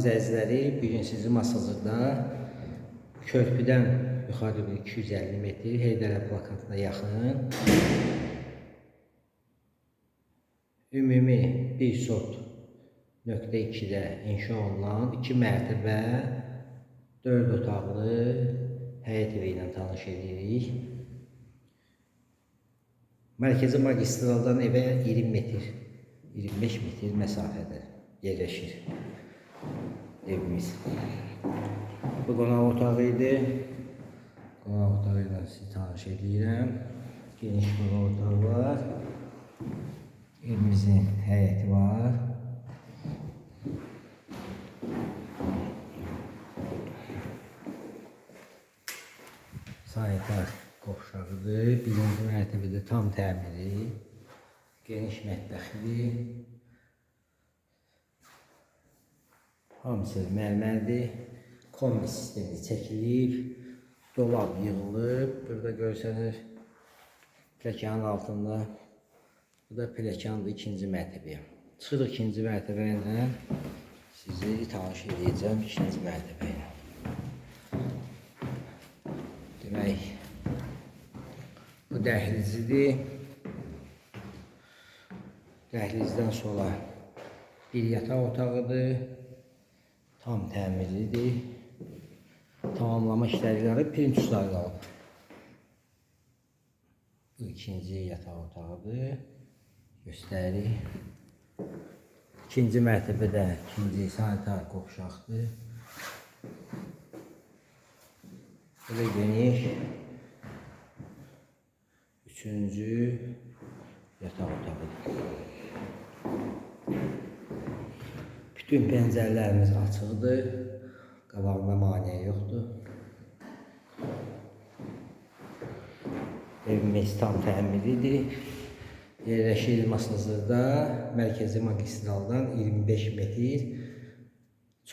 izləyiciləri, bu gün sizi Masazırda körpüdən yuxarı bir 250 metr Heydərə plakatına yaxın ümumi bir sot nöqtə 2-də inşa olunan 2 mərtəbə 4 otaqlı həyət evi ilə tanış edirik. Mərkəzi magistraldan evə 20 metr, 25 metr məsafədə yerləşir evimiz. Bu qonaq otağı idi. Qonaq otağı ilə sizi tanış edirəm. Geniş qonaq otağı var. Evimizin həyəti var. Sanitar qovşağıdır. Birinci mərtəbədə tam təmiri. Geniş mətbəxli. Hamısı mərmərdir. Kombi sistemi çəkilib. Dolab yığılıb. Burada görsənir. Pləkanın altında. Bu da pləkanın ikinci mərtəbəyə. Çıxırıq ikinci mərtəbə ilə. Sizi tanış edəcəm ikinci mərtəbə ilə. Demək, bu dəhlizidir. Dəhlizdən sonra bir yataq otağıdır. Tam təmirlidir. Tamamlama işləri qalıb, pirinçlər qalıb. Bu ikinci yataq otağıdır. Göstərir. İkinci mərtəbədə ikinci sanitar qovşaqdır. Bu da geniş. Üçüncü yataq otağıdır. Bütün pəncərələrimiz açıqdır. Qabağında maneə yoxdur. Evimiz tam təmirlidir. Yerləşir Masazırda, mərkəzi magistraldan 25 metr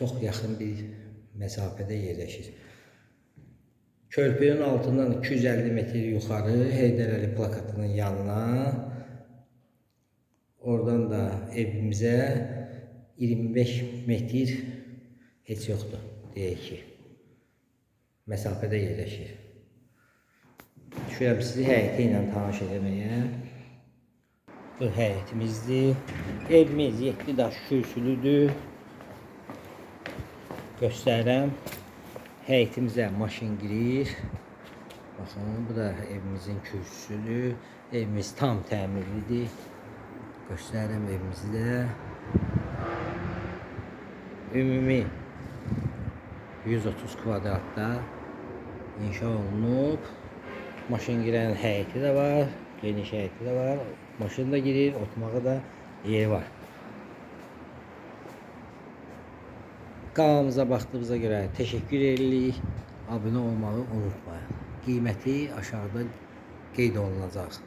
çox yaxın bir məsafədə yerləşir. Körpünün altından 250 metr yuxarı Heydərəli plakatının yanına oradan da evimizə 25 metr heç yoxdur deyək ki. Məsafədə yerləşir. Düşürəm sizi həyəti ilə tanış eləməyə. Bu həyətimizdir. Evimiz 7 daş kürsülüdür. Göstərirəm. Həyətimizə maşın girir. Baxın, bu da evimizin kürsüsüdür. Evimiz tam təmirlidir. Göstərirəm evimizi də. Ümumi 130 kvadratda inşa olunub. Maşın girən həyəti də var, geniş həyəti də var. Maşın da girir, oturmağa da yeri var. Kanalımıza baxdığınıza görə təşəkkür edirik. Abunə olmağı unutmayın. Qiyməti aşağıda qeyd olunacaq.